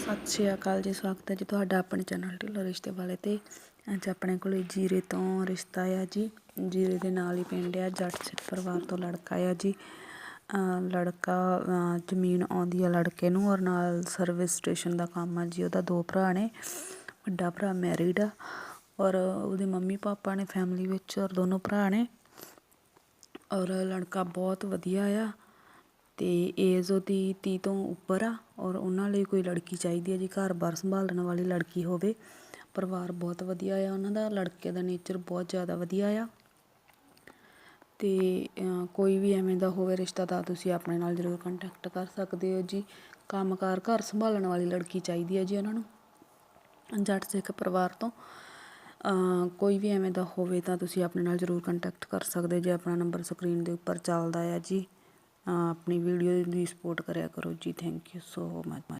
ਸਤਿ ਸ਼੍ਰੀ ਅਕਾਲ ਜੀ, ਸਵਾਗਤ ਹੈ ਜੀ ਤੁਹਾਡਾ ਆਪਣੇ ਚੈਨਲ ਢਿੱਲੋਂ ਰਿਸ਼ਤੇ ਵਾਲੇ ਤੇ। ਅੱਜ ਆਪਣੇ ਕੋਲ ਜੀਰੇ ਤੋਂ ਰਿਸ਼ਤਾ ਆ ਜੀ। ਜੀਰੇ ਦੇ ਨਾਲ ਹੀ ਪਿੰਡ ਆ, ਜੱਟ ਸਿੱਖ ਪਰਿਵਾਰ ਤੋਂ ਲੜਕਾ ਆ ਜੀ। ਲੜਕਾ ਜ਼ਮੀਨ ਆਉਂਦੀ ਆ ਲੜਕੇ ਨੂੰ ਔਰ ਨਾਲ ਸਰਵਿਸ ਸਟੇਸ਼ਨ ਦਾ ਕੰਮ ਆ ਜੀ, ਉਹਦਾ ਦੋ ਭਰਾ ਨੇ, ਵੱਡਾ ਭਰਾ ਮੈਰਿਡ ਆ ਔਰ ਉਹਦੇ ਮੰਮੀ ਪਾਪਾ ਨੇ ਫੈਮਿਲੀ ਵਿੱਚ ਔਰ ਦੋਨੋਂ ਭਰਾ ਨੇ। ਔਰ ਲੜਕਾ ਬਹੁਤ ਵਧੀਆ ਆ। ਅਤੇ ਏਜ ਉਹਦੀ ਤੀਹ ਤੋਂ ਉੱਪਰ ਆ ਔਰ ਉਹਨਾਂ ਲਈ ਕੋਈ ਲੜਕੀ ਚਾਹੀਦੀ ਹੈ ਜੀ ਘਰ-ਬਾਰ ਸੰਭਾਲਣ ਵਾਲੀ ਲੜਕੀ ਹੋਵੇ, ਪਰਿਵਾਰ ਬਹੁਤ ਵਧੀਆ ਆ, ਉਹਨਾਂ ਦਾ ਲੜਕੇ ਦਾ ਨੇਚਰ ਬਹੁਤ ਜ਼ਿਆਦਾ ਵਧੀਆ ਆ। ਅਤੇ ਕੋਈ ਵੀ ਐਵੇਂ ਦਾ ਹੋਵੇ ਰਿਸ਼ਤਾ ਤਾਂ ਤੁਸੀਂ ਆਪਣੇ ਨਾਲ ਜ਼ਰੂਰ ਕੰਟੈਕਟ ਕਰ ਸਕਦੇ ਹੋ ਜੀ। ਕੰਮਕਾਰ ਘਰ ਸੰਭਾਲਣ ਵਾਲੀ ਲੜਕੀ ਚਾਹੀਦੀ ਹੈ ਜੀ ਉਹਨਾਂ ਨੂੰ, ਜੱਟ ਸਿੱਖ ਪਰਿਵਾਰ ਤੋਂ। ਕੋਈ ਵੀ ਐਵੇਂ ਦਾ ਹੋਵੇ ਤਾਂ ਤੁਸੀਂ ਆਪਣੇ ਨਾਲ ਜ਼ਰੂਰ ਕੰਟੈਕਟ ਕਰ ਸਕਦੇ ਹੋ ਜੇ, ਆਪਣਾ ਨੰਬਰ ਸਕਰੀਨ ਦੇ ਉੱਪਰ ਚੱਲਦਾ ਆ ਜੀ। ਆਪਣੀ ਵੀਡੀਓ ਦੀ ਸਪੋਰਟ ਕਰਿਆ ਕਰੋ ਜੀ ਥੈਂਕ ਯੂ ਸੋ ਮਚ